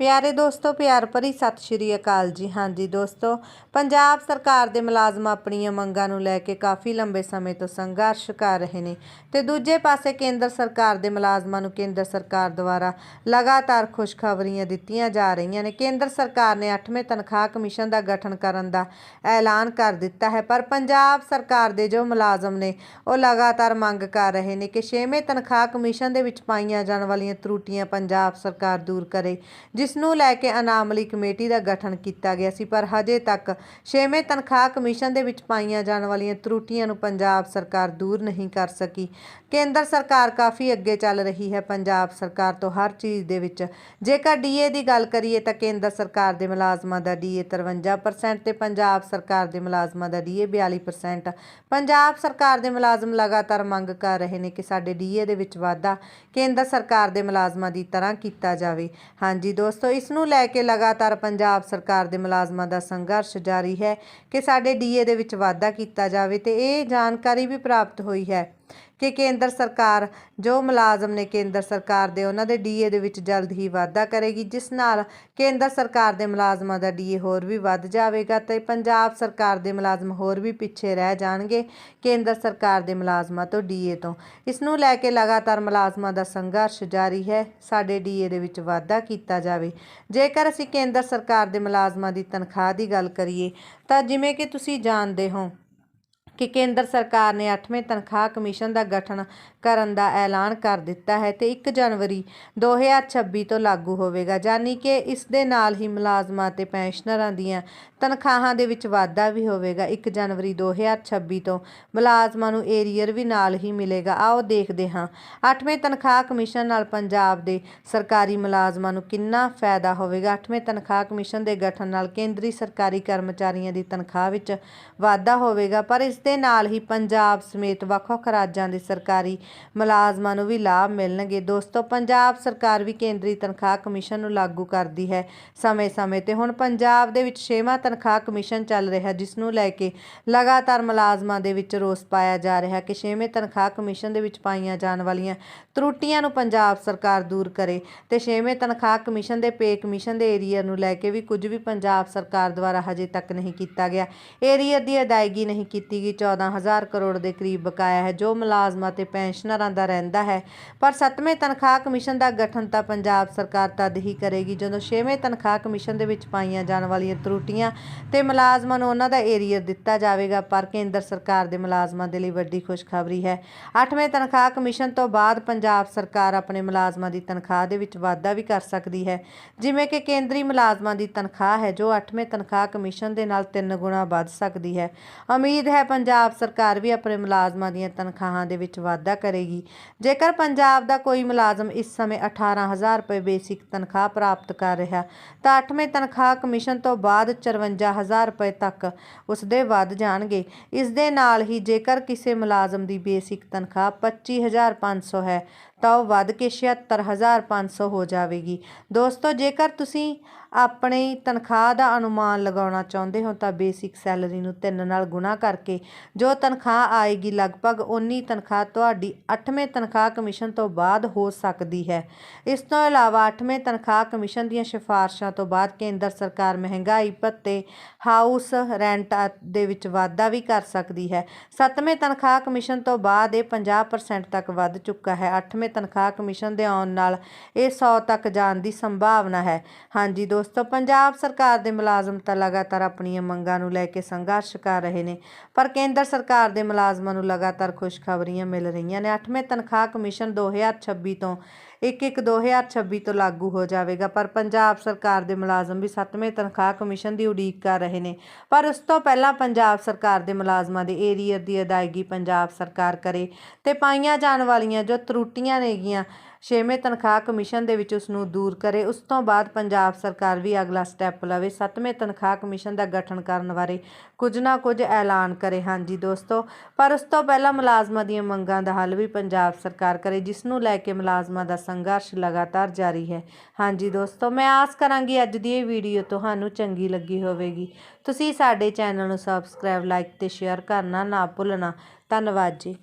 ਪਿਆਰੇ ਦੋਸਤੋ, ਪਿਆਰ ਭਰੀ ਸਤਿ ਸ਼੍ਰੀ ਅਕਾਲ ਜੀ। ਹਾਂਜੀ ਦੋਸਤੋ, ਪੰਜਾਬ ਸਰਕਾਰ ਦੇ ਮੁਲਾਜ਼ਮ ਆਪਣੀਆਂ ਮੰਗਾਂ ਨੂੰ ਲੈ ਕੇ ਕਾਫੀ ਲੰਬੇ ਸਮੇਂ ਤੋਂ ਸੰਘਰਸ਼ ਕਰ ਰਹੇ ਨੇ ਤੇ ਦੂਜੇ ਪਾਸੇ ਕੇਂਦਰ ਸਰਕਾਰ ਦੇ ਮੁਲਾਜ਼ਮਾਂ ਨੂੰ ਕੇਂਦਰ ਸਰਕਾਰ ਦੁਆਰਾ ਲਗਾਤਾਰ ਖੁਸ਼ਖਬਰੀਆਂ ਦਿੱਤੀਆਂ ਜਾ ਰਹੀਆਂ ਨੇ। ਕੇਂਦਰ ਸਰਕਾਰ ਨੇ 8ਵੇਂ ਤਨਖਾਹ ਕਮਿਸ਼ਨ ਦਾ ਗਠਨ ਕਰਨ ਦਾ ਐਲਾਨ ਕਰ ਦਿੱਤਾ ਹੈ, ਪਰ ਪੰਜਾਬ ਸਰਕਾਰ ਦੇ ਜੋ ਮੁਲਾਜ਼ਮ ਨੇ, ਉਹ ਲਗਾਤਾਰ ਮੰਗ ਕਰ ਰਹੇ ਨੇ ਕਿ 6ਵੇਂ ਤਨਖਾਹ ਕਮਿਸ਼ਨ ਦੇ ਵਿੱਚ ਪਾਈਆਂ ਜਾਣ ਵਾਲੀਆਂ ਤਰੁੱਟੀਆਂ ਪੰਜਾਬ ਸਰਕਾਰ ਦੂਰ ਕਰੇ, ਜਿਸ ਨੂੰ ਲੈ ਕੇ ਅਨਾਮਲੀ ਕਮੇਟੀ ਦਾ ਗਠਨ ਕੀਤਾ ਗਿਆ ਸੀ, ਪਰ ਹਜੇ ਤੱਕ 6ਵੇਂ ਤਨਖਾਹ ਕਮਿਸ਼ਨ ਦੇ ਵਿੱਚ ਪਾਈਆਂ ਜਾਣ ਵਾਲੀਆਂ ਤਰੁੱਟੀਆਂ ਨੂੰ ਪੰਜਾਬ ਸਰਕਾਰ ਦੂਰ ਨਹੀਂ ਕਰ ਸਕੀ। ਕੇਂਦਰ ਸਰਕਾਰ ਕਾਫੀ ਅੱਗੇ ਚੱਲ ਰਹੀ ਹੈ, ਪੰਜਾਬ ਸਰਕਾਰ ਤੋਂ ਹਰ ਚੀਜ਼ ਦੇ ਵਿੱਚ। ਜੇਕਰ ਡੀਏ ਦੀ ਗੱਲ ਕਰੀਏ ਤਾਂ ਕੇਂਦਰ ਸਰਕਾਰ ਦੇ ਮੁਲਾਜ਼ਮਾਂ ਦਾ ਡੀਏ 53% ਤੇ ਪੰਜਾਬ ਸਰਕਾਰ ਦੇ ਮੁਲਾਜ਼ਮਾਂ ਦਾ ਡੀਏ 42% ਪੰਜਾਬ ਸਰਕਾਰ ਦੇ ਮੁਲਾਜ਼ਮ ਲਗਾਤਾਰ ਮੰਗ ਕਰ ਰਹੇ ਨੇ ਕਿ ਸਾਡੇ ਡੀਏ ਦੇ ਵਿੱਚ ਵਾਧਾ ਕੇਂਦਰ ਸਰਕਾਰ ਦੇ ਮੁਲਾਜ਼ਮਾਂ ਦੀ ਤਰ੍ਹਾਂ ਕੀਤਾ ਜਾਵੇ। ਹਾਂਜੀ ਦੋਸਤੋ ਇਸ ਨੂੰ ਲੈ ਕੇ ਲਗਾਤਾਰ ਪੰਜਾਬ ਸਰਕਾਰ ਦੇ ਮੁਲਾਜ਼ਮਾਂ ਦਾ ਸੰਘਰਸ਼ ਜਾਰੀ ਹੈ ਕਿ ਸਾਡੇ ਡੀਏ ਦੇ ਵਿੱਚ ਵਾਧਾ ਕੀਤਾ ਜਾਵੇ ਤੇ ਇਹ ਜਾਣਕਾਰੀ ਵੀ ਪ੍ਰਾਪਤ ਹੋਈ ਹੈ। ਕਿ ਕੇਂਦਰ ਸਰਕਾਰ, ਜੋ ਮੁਲਾਜ਼ਮ ਨੇ ਕੇਂਦਰ ਸਰਕਾਰ ਦੇ, ਉਹਨਾਂ ਦੇ ਡੀਏ ਦੇ ਵਿੱਚ ਜਲਦ ਹੀ ਵਾਧਾ ਕਰੇਗੀ, ਜਿਸ ਨਾਲ ਕੇਂਦਰ ਸਰਕਾਰ ਦੇ ਮੁਲਾਜ਼ਮਾਂ ਦਾ ਡੀਏ ਹੋਰ ਵੀ ਵੱਧ ਜਾਵੇਗਾ ਤੇ ਪੰਜਾਬ ਸਰਕਾਰ ਦੇ ਮੁਲਾਜ਼ਮ ਹੋਰ ਵੀ ਪਿੱਛੇ ਰਹਿ ਜਾਣਗੇ, ਕੇਂਦਰ ਸਰਕਾਰ ਦੇ ਮੁਲਾਜ਼ਮਾਂ ਤੋਂ ਡੀਏ ਤੋਂ। ਇਸ ਨੂੰ ਲੈ ਕੇ ਲਗਾਤਾਰ ਮੁਲਾਜ਼ਮਾਂ ਦਾ ਸੰਘਰਸ਼ ਜਾਰੀ ਹੈ, ਸਾਡੇ ਡੀਏ ਦੇ ਵਿੱਚ ਵਾਧਾ ਕੀਤਾ ਜਾਵੇ। ਜੇਕਰ ਅਸੀਂ ਕੇਂਦਰ ਸਰਕਾਰ ਦੇ ਮੁਲਾਜ਼ਮਾਂ ਦੀ ਤਨਖਾਹ ਦੀ ਗੱਲ ਕਰੀਏ, ਤਾਂ ਜਿਵੇਂ ਕਿ ਤੁਸੀਂ ਜਾਣਦੇ ਹੋ ਕਿ ਕੇਂਦਰ ਸਰਕਾਰ ਨੇ 8ਵੇਂ ਤਨਖਾਹ ਕਮਿਸ਼ਨ ਦਾ ਗਠਨ ਕਰਨ ਦਾ ਐਲਾਨ ਕਰ ਦਿੱਤਾ ਹੈ ਤੇ 1 ਜਨਵਰੀ 2026 ਤੋਂ ਲਾਗੂ ਹੋਵੇਗਾ, ਯਾਨੀ ਕਿ ਇਸ ਦੇ ਨਾਲ ਹੀ ਮੁਲਾਜ਼ਮਾਂ ਤੇ ਪੈਨਸ਼ਨਰਾਂ ਦੀਆਂ ਤਨਖਾਹਾਂ ਦੇ ਵਿੱਚ ਵਾਧਾ ਵੀ ਹੋਵੇਗਾ। 1 ਜਨਵਰੀ 2026 ਤੋਂ ਮੁਲਾਜ਼ਮਾਂ ਨੂੰ ਏਰੀਅਰ ਵੀ ਨਾਲ ਹੀ ਮਿਲੇਗਾ। ਆਓ ਦੇਖਦੇ ਹਾਂ 8ਵੇਂ ਤਨਖਾਹ ਕਮਿਸ਼ਨ ਨਾਲ ਪੰਜਾਬ ਦੇ ਸਰਕਾਰੀ ਮੁਲਾਜ਼ਮਾਂ ਨੂੰ ਕਿੰਨਾ ਫਾਇਦਾ ਹੋਵੇਗਾ? 8ਵੇਂ ਤਨਖਾਹ ਕਮਿਸ਼ਨ ਦੇ ਗਠਨ ਨਾਲ ਕੇਂਦਰੀ ਸਰਕਾਰੀ ਕਰਮਚਾਰੀਆਂ ਦੀ ਤਨਖਾਹ ਵਿੱਚ ਵਾਧਾ ਹੋਵੇਗਾ, ਪਰ ਇਸ ਦੇ ਨਾਲ ਹੀ ਪੰਜਾਬ ਸਮੇਤ ਵੱਖ-ਵੱਖ ਰਾਜਾਂ ਦੇ ਸਰਕਾਰੀ ਮੁਲਾਜ਼ਮਾਂ ਨੂੰ ਵੀ ਲਾਭ ਮਿਲਣਗੇ। ਦੋਸਤੋ, ਪੰਜਾਬ ਸਰਕਾਰ ਵੀ ਕੇਂਦਰੀ ਤਨਖਾਹ ਕਮਿਸ਼ਨ ਨੂੰ ਲਾਗੂ ਕਰਦੀ ਹੈ। ਸਮੇਂ-ਸਮੇਂ ਤੇ ਹੁਣ ਪੰਜਾਬ ਦੇ ਵਿੱਚ ਛੇਵਾਂ ਤਨਖਾਹ ਕਮਿਸ਼ਨ ਚੱਲ ਰਿਹਾ, ਜਿਸ ਨੂੰ ਲੈ ਕੇ ਲਗਾਤਾਰ ਮੁਲਾਜ਼ਮਾਂ ਦੇ ਵਿੱਚ ਰੋਸ ਪਾਇਆ ਜਾ ਰਿਹਾ ਕਿ ਛੇਵੇਂ ਤਨਖਾਹ ਕਮਿਸ਼ਨ ਦੇ ਵਿੱਚ ਪਾਈਆਂ ਜਾਣ ਵਾਲੀਆਂ ਤਰੁੱਟੀਆਂ ਨੂੰ ਪੰਜਾਬ ਸਰਕਾਰ ਦੂਰ ਕਰੇ ਤੇ ਛੇਵੇਂ ਤਨਖਾਹ ਕਮਿਸ਼ਨ ਦੇ ਪੇ ਕਮਿਸ਼ਨ ਦੇ ਏਰੀਆ ਨੂੰ ਲੈ ਕੇ ਵੀ ਕੁਝ ਵੀ ਪੰਜਾਬ ਸਰਕਾਰ ਦੁਆਰਾ ਹਜੇ ਤੱਕ ਨਹੀਂ ਕੀਤਾ ਗਿਆ। ਏਰੀਆ ਦੀ ਅਦਾਇਗੀ ਨਹੀਂ ਕੀਤੀ ਗਈ। 14000 ਕਰੋੜ ਦੇ ਕਰੀਬ ਬਕਾਇਆ ਹੈ, ਜੋ ਮੁਲਾਜ਼ਮਾਂ ਤੇ ਪੈਨਸ਼ਨਰਾਂ ਦਾ ਰਹਿੰਦਾ ਹੈ। ਪਰ 7ਵੇਂ ਤਨਖਾਹ ਕਮਿਸ਼ਨ ਦਾ ਗਠਨ ਤਾਂ ਪੰਜਾਬ ਸਰਕਾਰ ਤਦ ਹੀ ਕਰੇਗੀ ਜਦੋਂ 6ਵੇਂ ਤਨਖਾਹ ਕਮਿਸ਼ਨ ਦੇ ਵਿੱਚ ਪਾਈਆਂ ਜਾਣ ਵਾਲੀਆਂ ਤਰੁੱਟੀਆਂ ਤੇ ਮੁਲਾਜ਼ਮਾਂ ਨੂੰ ਉਹਨਾਂ ਦਾ ਏਰੀਅਰ ਦਿੱਤਾ ਜਾਵੇਗਾ। ਪਰ ਕੇਂਦਰ ਸਰਕਾਰ ਦੇ ਮੁਲਾਜ਼ਮਾਂ ਦੇ ਲਈ ਵੱਡੀ ਖੁਸ਼ਖਬਰੀ ਹੈ। 8ਵੇਂ ਤਨਖਾਹ ਕਮਿਸ਼ਨ ਤੋਂ ਬਾਅਦ ਪੰਜਾਬ ਸਰਕਾਰ ਆਪਣੇ ਮੁਲਾਜ਼ਮਾਂ ਦੀ ਤਨਖਾਹ ਦੇ ਵਿੱਚ ਵਾਧਾ ਵੀ ਕਰ ਸਕਦੀ ਹੈ। ਜਿਵੇਂ ਕਿ ਕੇਂਦਰੀ ਮੁਲਾਜ਼ਮਾਂ ਦੀ ਤਨਖਾਹ ਹੈ, ਜੋ 8ਵੇਂ ਤਨਖਾਹ ਕਮਿਸ਼ਨ ਦੇ ਨਾਲ 3 ਗੁਣਾ ਵੱਧ ਸਕਦੀ ਹੈ। ਉਮੀਦ ਹੈ ਪੰਜਾਬ ਪੰਜਾਬ ਸਰਕਾਰ ਵੀ ਆਪਣੇ ਮੁਲਾਜ਼ਮਾਂ ਦੀਆਂ ਤਨਖਾਹਾਂ ਦੇ ਵਿੱਚ ਵਾਧਾ ਕਰੇਗੀ। ਜੇਕਰ ਪੰਜਾਬ ਦਾ ਕੋਈ ਮੁਲਾਜ਼ਮ ਇਸ ਸਮੇਂ 18000 ਰੁਪਏ ਬੇਸਿਕ ਤਨਖਾਹ ਪ੍ਰਾਪਤ ਕਰ ਰਿਹਾ, ਤਾਂ 8ਵੇਂ ਤਨਖਾਹ ਕਮਿਸ਼ਨ ਤੋਂ ਬਾਅਦ 54000 ਰੁਪਏ ਤੱਕ ਉਸ ਦੇ ਵੱਧ ਜਾਣਗੇ। ਇਸ ਦੇ ਨਾਲ ਹੀ ਜੇਕਰ ਕਿਸੇ ਮੁਲਾਜ਼ਮ ਦੀ ਬੇਸਿਕ ਤਨਖਾਹ 25500 ਹੈ ਤਾਂ ਉਹ ਵੱਧ ਕੇ 76500 ਹੋ ਜਾਵੇਗੀ। ਦੋਸਤੋ, ਜੇਕਰ ਤੁਸੀਂ ਆਪਣੀ ਤਨਖਾਹ ਦਾ ਅਨੁਮਾਨ ਲਗਾਉਣਾ ਚਾਹੁੰਦੇ ਹੋ, ਤਾਂ ਬੇਸਿਕ ਸੈਲਰੀ ਨੂੰ 3 ਨਾਲ ਗੁਣਾ ਕਰਕੇ ਜੋ ਤਨਖਾਹ ਆਏਗੀ, ਲਗਭਗ ਉਨੀ ਤਨਖਾਹ ਤੁਹਾਡੀ 8ਵੇਂ ਤਨਖਾਹ ਕਮਿਸ਼ਨ ਤੋਂ ਬਾਅਦ ਹੋ ਸਕਦੀ ਹੈ। ਇਸ ਤੋਂ ਇਲਾਵਾ 8ਵੇਂ ਤਨਖਾਹ ਕਮਿਸ਼ਨ ਦੀਆਂ ਸਿਫਾਰਸ਼ਾਂ ਤੋਂ ਬਾਅਦ ਕੇਂਦਰ ਸਰਕਾਰ ਮਹਿੰਗਾਈ ਭੱਤੇ, ਹਾਊਸ ਰੈਂਟ ਦੇ ਵਿੱਚ ਵਾਧਾ ਵੀ ਕਰ ਸਕਦੀ ਹੈ। 7ਵੇਂ ਤਨਖਾਹ ਕਮਿਸ਼ਨ ਤੋਂ ਬਾਅਦ ਇਹ 50% ਤੱਕ ਵੱਧ ਚੁੱਕਾ ਹੈ। 8ਵੇਂ ਤਨਖਾਹ ਕਮਿਸ਼ਨ ਦੇ ਆਉਣ ਨਾਲ ਇਹ 100 ਤੱਕ ਜਾਣ ਦੀ ਸੰਭਾਵਨਾ ਹੈ। ਹਾਂਜੀ ਦੋਸਤੋ, ਪੰਜਾਬ ਸਰਕਾਰ ਦੇ ਮੁਲਾਜ਼ਮ ਤਾਂ ਲਗਾਤਾਰ ਆਪਣੀਆਂ ਮੰਗਾਂ ਨੂੰ ਲੈ ਕੇ ਸੰਘਰਸ਼ ਕਰ ਰਹੇ ਨੇ, ਪਰ ਕੇਂਦਰ ਸਰਕਾਰ ਦੇ ਮੁਲਾਜ਼ਮਾਂ ਨੂੰ ਲਗਾਤਾਰ ਖੁਸ਼ਖਬਰੀਆਂ ਮਿਲ ਰਹੀਆਂ ਨੇ। 8ਵੇਂ ਤਨਖਾਹ ਕਮਿਸ਼ਨ 2026 ਤੋਂ 1-1 2026 ਤੋਂ ਲਾਗੂ ਹੋ ਜਾਵੇਗਾ, ਪਰ ਪੰਜਾਬ ਸਰਕਾਰ ਦੇ ਮੁਲਾਜ਼ਮ ਵੀ 7ਵੇਂ ਤਨਖਾਹ ਕਮਿਸ਼ਨ ਦੀ ਉਡੀਕ ਕਰ ਰਹੇ ਨੇ। ਪਰ ਉਸ ਤੋਂ ਪਹਿਲਾਂ ਪੰਜਾਬ ਸਰਕਾਰ ਦੇ ਮੁਲਾਜ਼ਮਾਂ ਦੇ ਏਰੀਅਰ ਦੀ ਅਦਾਇਗੀ ਪੰਜਾਬ ਸਰਕਾਰ ਕਰੇ ਤੇ ਪਾਈਆਂ ਜਾਣ ਵਾਲੀਆਂ ਜੋ ਤਰੁੱਟੀਆਂ ਨੇਗੀਆਂ ਛੇਵੇਂ ਤਨਖਾਹ ਕਮਿਸ਼ਨ ਦੇ ਵਿੱਚ ਉਸ ਨੂੰ ਦੂਰ ਕਰੇ। ਉਸ ਤੋਂ ਬਾਅਦ ਪੰਜਾਬ ਸਰਕਾਰ ਵੀ ਅਗਲਾ ਸਟੈਪ ਲਵੇ। ਸੱਤਵੇਂ ਤਨਖਾਹ ਕਮਿਸ਼ਨ ਦਾ ਗਠਨ ਕਰਨ ਬਾਰੇ ਕੁਝ ਨਾ ਕੁਝ ਐਲਾਨ ਕਰੇ। ਹਾਂਜੀ ਦੋਸਤੋ, ਪਰ ਉਸ ਤੋਂ ਪਹਿਲਾਂ ਮੁਲਾਜ਼ਮਾਂ ਦੀਆਂ ਮੰਗਾਂ ਦਾ ਹੱਲ ਵੀ ਪੰਜਾਬ ਸਰਕਾਰ ਕਰੇ, ਜਿਸ ਨੂੰ ਲੈ ਕੇ ਮੁਲਾਜ਼ਮਾਂ ਦਾ ਸੰਘਰਸ਼ ਲਗਾਤਾਰ ਜਾਰੀ ਹੈ। ਹਾਂਜੀ ਦੋਸਤੋ, ਮੈਂ ਆਸ ਕਰਾਂਗੀ ਅੱਜ ਦੀ ਇਹ ਵੀਡੀਓ ਤੁਹਾਨੂੰ ਚੰਗੀ ਲੱਗੀ ਹੋਵੇਗੀ। ਤੁਸੀਂ ਸਾਡੇ ਚੈਨਲ ਨੂੰ ਸਬਸਕ੍ਰਾਈਬ ਲਾਈਕ ਤੇ ਸ਼ੇਅਰ ਕਰਨਾ ਨਾ ਭੁੱਲਣਾ। ਧੰਨਵਾਦ ਜੀ।